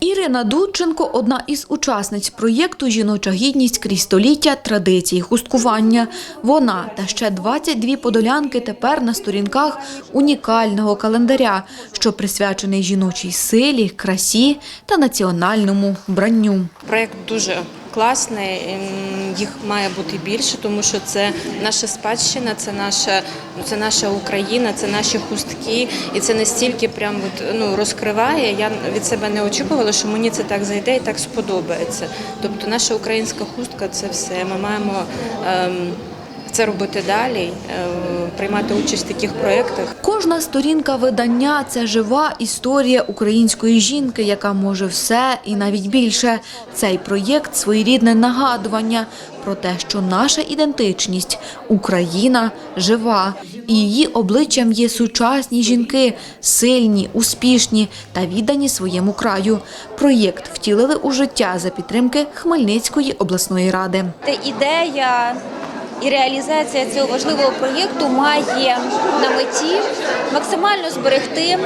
Ірина Дудченко – одна із учасниць проєкту «Жіноча гідність крізь століття традиції хусткування». Вона та ще 22 подолянки тепер на сторінках унікального календаря, що присвячений жіночій силі, красі та національному вбранню. Проєкт дуже класний, ем, їх має бути більше, тому що це наша спадщина, це наша, це наша Україна, це наші хустки, і це настільки прям от, ну, розкриває. Я від себе не очікувала, що мені це так зайде і так сподобається. Тобто наша українська хустка це все. Ми маємо ем, це робити далі, е, приймати участь в таких проєктах. Кожна сторінка видання – це жива історія української жінки, яка може все і навіть більше. Цей проєкт – своєрідне нагадування про те, що наша ідентичність – Україна жива. І її обличчям є сучасні жінки, сильні, успішні та віддані своєму краю. Проєкт втілили у життя за підтримки Хмельницької обласної ради. Та ідея і реалізація цього важливого проєкту має на меті максимально зберегти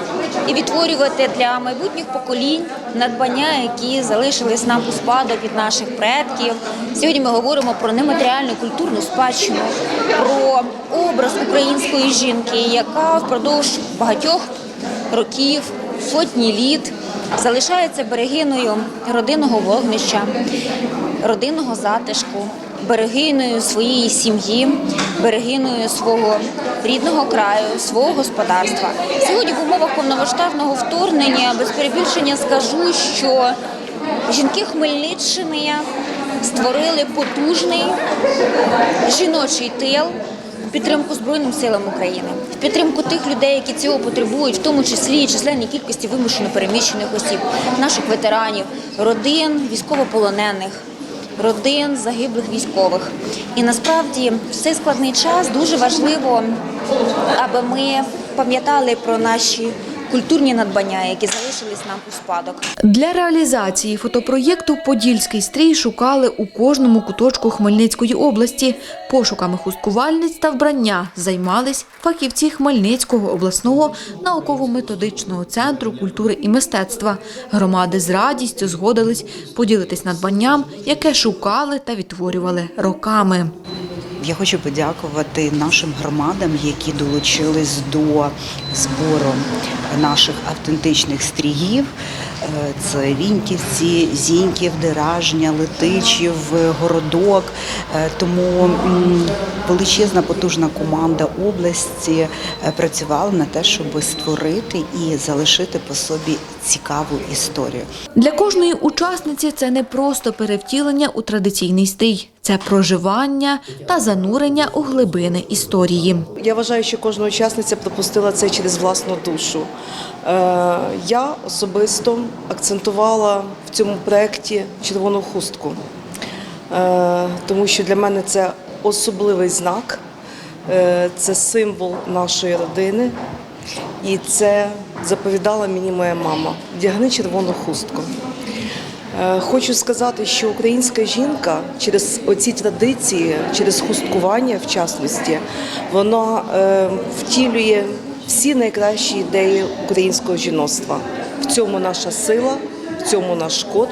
і відтворювати для майбутніх поколінь надбання, які залишились нам у спадок від наших предків. Сьогодні ми говоримо про нематеріальну культурну спадщину, про образ української жінки, яка впродовж багатьох років, сотні літ залишається берегиною родинного вогнища, родинного затишку, берегиною своєї сім'ї, берегиною свого рідного краю, свого господарства. Сьогодні в умовах повномасштабного вторгнення без перебільшення скажу, що жінки Хмельниччини створили потужний жіночий тил підтримку Збройним силам України, в підтримку тих людей, які цього потребують, в тому числі і численній кількості вимушено переміщених осіб, наших ветеранів, родин військовополонених. Родин загиблих військових, і насправді в цей складний час дуже важливо, аби ми пам'ятали про наші культурні надбання, які залишились нам у спадок. Для реалізації фотопроєкту «Подільський стрій» шукали у кожному куточку Хмельницької області. Пошуками хусткувальниць та вбрання займались фахівці Хмельницького обласного науково-методичного центру культури і мистецтва. Громади з радістю згодились поділитись надбанням, яке шукали та відтворювали роками. Я хочу подякувати нашим громадам, які долучились до збору наших автентичних стріїв. Е, Це Віньківці, Зіньків, Деражня, Летичів, Городок. Е, Тому величезна потужна команда області е, працювала на те, щоб створити і залишити по собі цікаву історію. Для кожної учасниці це не просто перевтілення у традиційний стрій. Це проживання та занурення у глибини історії. Я вважаю, що кожна учасниця пропустила це через власну душу. Е, Я особисто акцентувала в цьому проєкті червону хустку, Е, тому що для мене це особливий знак, Е, це символ нашої родини, і це заповідала мені моя мама. Вдягни червону хустку. Е, Хочу сказати, що українська жінка через оці традиції, через хусткування, в частності, вона е, втілює всі найкращі ідеї українського жіноцтва. В цьому наша сила, в цьому наш код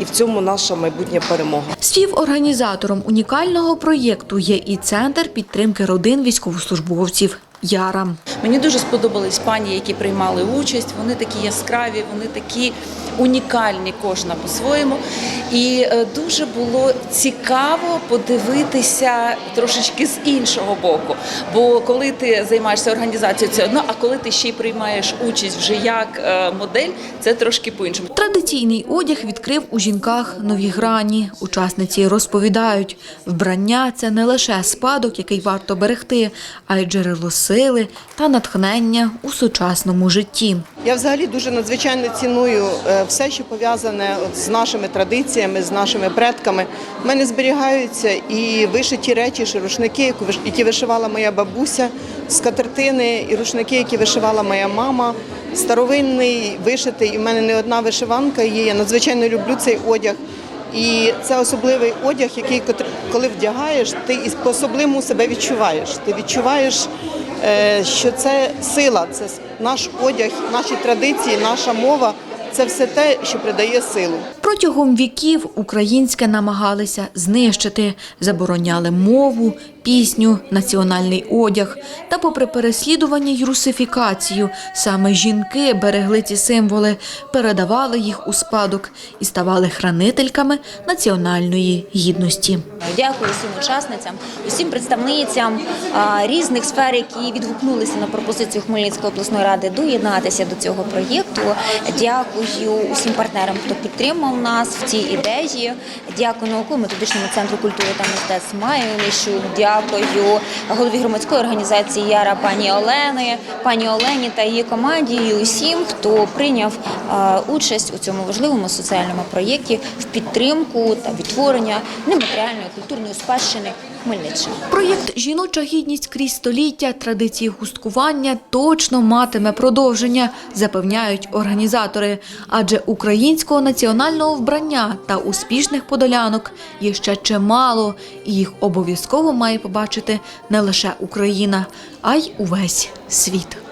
і в цьому наша майбутня перемога. Співорганізатором унікального проєкту є і центр підтримки родин військовослужбовців Яра. Мені дуже сподобались пані, які приймали участь. Вони такі яскраві, вони такі унікальні, кожна по-своєму. І е, дуже було цікаво подивитися трошечки з іншого боку. Бо коли ти займаєшся організацією, це одно, а коли ти ще й приймаєш участь вже як е, модель, це трошки по-іншому. Традиційний одяг відкрив у жінках нові грані. Учасниці розповідають, вбрання – це не лише спадок, який варто берегти, а й джерело сили та натхнення у сучасному житті. Я взагалі дуже надзвичайно ціную е, все, що пов'язане з нашими традиціями, з нашими предками. У мене зберігаються і вишиті речі, що рушники, які вишивала моя бабуся, скатертини і рушники, які вишивала моя мама. Старовинний вишитий. І в мене не одна вишиванка є. Я надзвичайно люблю цей одяг. І це особливий одяг, який коли вдягаєш, ти і по-особливому себе відчуваєш. Ти відчуваєш, е, що це сила, це наш одяг, наші традиції, наша мова це все те, що придає силу. Протягом віків українське намагалися знищити, забороняли мову, пісню, національний одяг. Та попри переслідування й русифікацію, саме жінки берегли ці символи, передавали їх у спадок і ставали хранительками національної гідності. Дякую всім учасницям, усім представницям різних сфер, які відгукнулися на пропозицію Хмельницької обласної ради доєднатися до цього проєкту. Дякую усім партнерам, хто підтримав нас в цій ідеї. Дякую науково-методичному центру культури та мистецтв Майонищу. Дякую голові громадської організації Яра пані Олени, пані Олені та її команді і усім, хто прийняв участь у цьому важливому соціальному проєкті в підтримку та відтворення нематеріальної культурної спадщини Хмельниччини. Проєкт Жіноча гідність крізь століття традиції хусткування точно матиме продовження, запевняють організатори. Адже українського національного вбрання та успішних подолянок є ще чимало, і їх обов'язково має побачити не лише Україна, а й увесь світ.